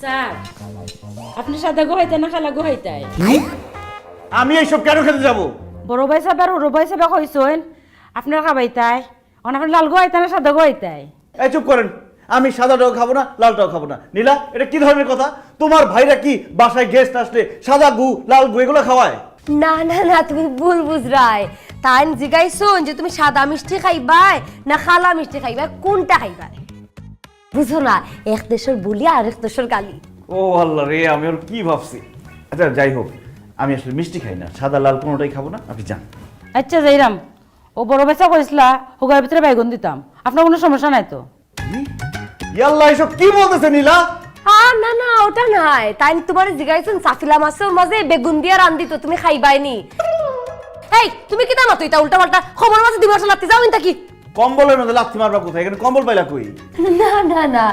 Sir আপনি সাদা গোহাইতে না খালা গোহাইতাই আমি এইসব কেন খেতে যাব? বড় ভাই সাহেব আর বড় ভাই সাহেব কইছেন আপনার খাবাইতাই অন আপনি লাল গোহাইতাই না সাদা গোহাইতাই এই চুপ করেন। আমি সাদাটাও খাব না লালটাও খাব না। নীলা এটা কি ধরনের কথা? তোমার ভাইরা কি বাসায় গেস্ট আসলে সাদা গু লাল গু এগুলো খাওয়ায়? না না না তুমি ভুল বুঝরাই। তাই জিগাইছুন যে তুমি সাদা মিষ্টি খাইবাই না খালা মিষ্টি খাইবাই কোনটা খাইবাই? বুঝো না এক দেশের বুলি আর এক দেশের গালি। ও আল্লাহ রে আমি ওর কি ভাবছি? আচ্ছা যাই হোক আমি আসলে মিষ্টি খাই না সাদা লাল কোনোটাই খাব না আপনি যান। আচ্ছা যাইরাম। ও বড় বেচা কইসলা হুগার ভিতরে বাইগুন দিতাম। আপনার কোনো সমস্যা নাই তো? ইয়াল্লাহ এসব কি বলতেছে নীলা? হ্যাঁ না না ওটা নাই। তাই তোমার জিগাইছুন সাফিলা মাছের মাঝে বেগুন দিয়া রান্ধি তো তুমি খাইবাইনি এই তুমি কি দামা তুই তা উল্টা পাল্টা খবর মাঝে দিবস লাগতে যাও ইনতা কি? কম্বলের মধ্যে লাথি মারবা কোথায়? এখানে কম্বল পাইলা কই? না না না।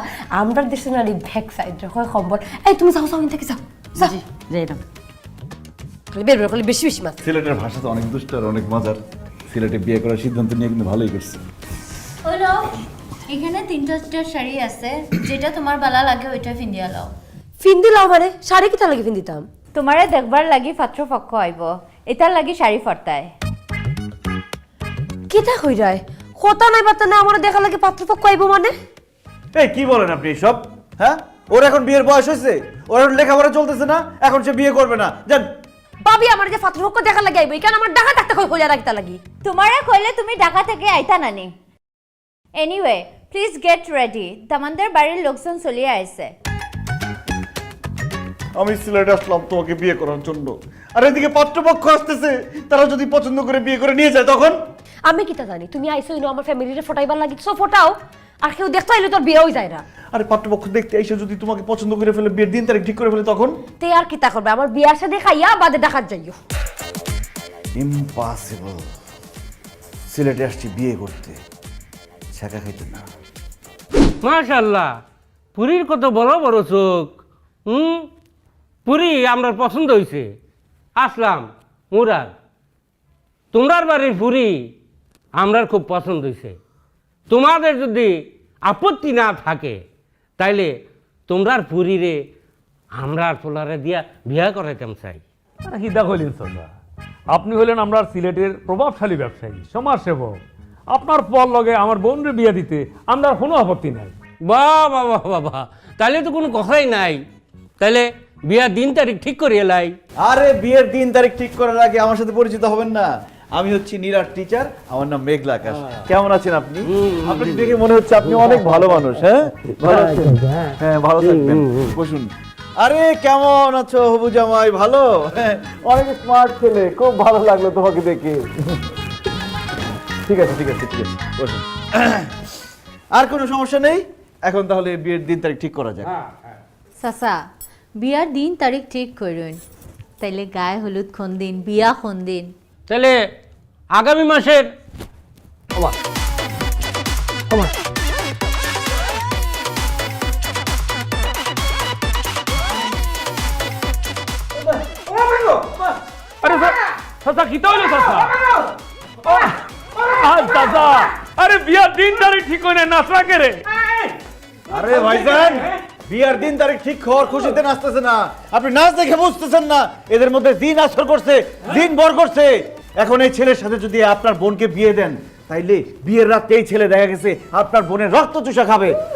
আমরা দেশে নারী ব্যাক সাইড হয় খবর এই তুমি যাও যাও ইনতা কি যাও। জি যাইরাম খালি বের বের খালি বেশি বেশি মাছ সিলেটের ভাষা তো অনেক দুষ্ট আর অনেক মজার। সিলেটে বিয়ে করার সিদ্ধান্ত নিয়ে কিন্তু ভালোই করছে। হলো এখানে তিনটা শাড়ি আছে। যেটা তোমার বালা লাগে ওইটা ফিন্দিয়া লও ফিন্দি লাও মানে? শাড়ি কিতা লাগে ফিন্দিতাম তোমারে দেখবার লাগি পাত্র পক্ষ আইব। এটার লাগি শাড়ি ফরতায়। কিতা কই যায় হতা নাই বাতা না আমার দেখা লাগে পাত্রপক্ষ আইব মানে? এই কি বলেন আপনি এসব? হ্যাঁ? ওর এখন বিয়ের বয়স হয়েছে ওর এখন লেখাপড়া চলতেছে না এখন সে বিয়ে করবে না। জান ভাবি আমার যে পাত্রপক্ষ দেখা লাগে আইব কেন আমার ডাকা ডাকতে কই হইয়া রাখতা লাগি। তোমারে কইলে তুমি ঢাকা থেকে আইতা নানি এনিওয়ে প্লিজ গেট রেডি তোমাদের বাড়ির লোকজন চলিয়ে আইছে। আমি সিলেটে আসলাম তোমাকে বিয়ে করার জন্য। আর এদিকে পাত্রপক্ষ আসতেছে তারা যদি পছন্দ করে বিয়ে করে নিয়ে যায় তখন? আমি কিতা জানি? তুমি আইছো ইনো আমার ফ্যামিলিরে ফটাইবার লাগি সো ফটাও। আর কেউ দেখতে আইলে তোর বিয়ে হই যায় না। আরে পাত্রপক্ষ দেখতে এসে যদি তোমাকে পছন্দ করে ফেলে বিয়ের দিন তারিখ ঠিক করে ফেলে তখন? তে আর কিতা করবে? আমার বিয়ার সাথে খাইয়া বাদে ডাকাত যাইও। ইম্পসিবল সিলেটে আসছি বিয়ে করতে। ছেঁকা খাইতে না। মাশাল্লাহ পুরীর কত বড় বড় চোখ। হুম? পুরী আমরা পছন্দ হয়েছে আসলাম মুরাদ। তোমরার বাড়ির পুরী। আমরার খুব পছন্দ হয়েছে তোমাদের যদি আপত্তি না থাকে তাইলে তোমরার পুরীরে আমরার পোলারে দিয়া বিয়া করাইতাম চাই। হিদা হইলেন সদা আপনি হলেন আমরা সিলেটের প্রভাবশালী ব্যবসায়ী সমাজসেবক। আপনার পর লগে আমার বোনরে বিয়ে দিতে আমরা কোনো আপত্তি নাই। বাহ বাবা বাবা তাহলে তো কোনো কথাই নাই। তাহলে বিয়ার দিন তারিখ ঠিক করিয়ে লাই। আরে বিয়ের দিন তারিখ ঠিক করার আগে আমার সাথে পরিচিত হবেন না। আমি হচ্ছি নীরার টিচার আমার নাম মেঘলা আকাশ। কেমন আছেন আপনি? আপনাকে দেখে মনে হচ্ছে আপনি অনেক ভালো মানুষ হ্যাঁ? ভালো আছেন? হ্যাঁ। ভালো থাকবেন। বসুন। আরে কেমন আছো হবু জামাই? ভালো? হ্যাঁ, অনেক স্মার্ট ছেলে খুব ভালো লাগল তোমাকে দেখে। ঠিক আছে ঠিক আছে ঠিক আছে বসুন। আর কোনো সমস্যা নেই? এখন তাহলে বিয়ের দিন তারিখ ঠিক করা যাক। চাচা বিয়ার দিন তারিখ ঠিক করুন। তাইলে গায়ে হলুদ কোন দিন বিয়া কোন দিন। তাহলে আগামী মাসের। আরে আর চাচা আরে বিয়ার দিন তারিখ ঠিক হই না নাচরা কে আরে ভাইজান, বিয়ার দিন তারিখ ঠিক হওয়ার খুশিতে নাচতেছে না। আপনি নাচ দেখে বুঝতেছেন না, এদের মধ্যে দিন আসর করছে দিন বর করছে। এখন এই ছেলের সাথে যদি আপনার বোনকে বিয়ে দেন, তাইলে বিয়ের রাতে এই ছেলে দেখা গেছে, আপনার বোনের রক্ত চুষা খাবে।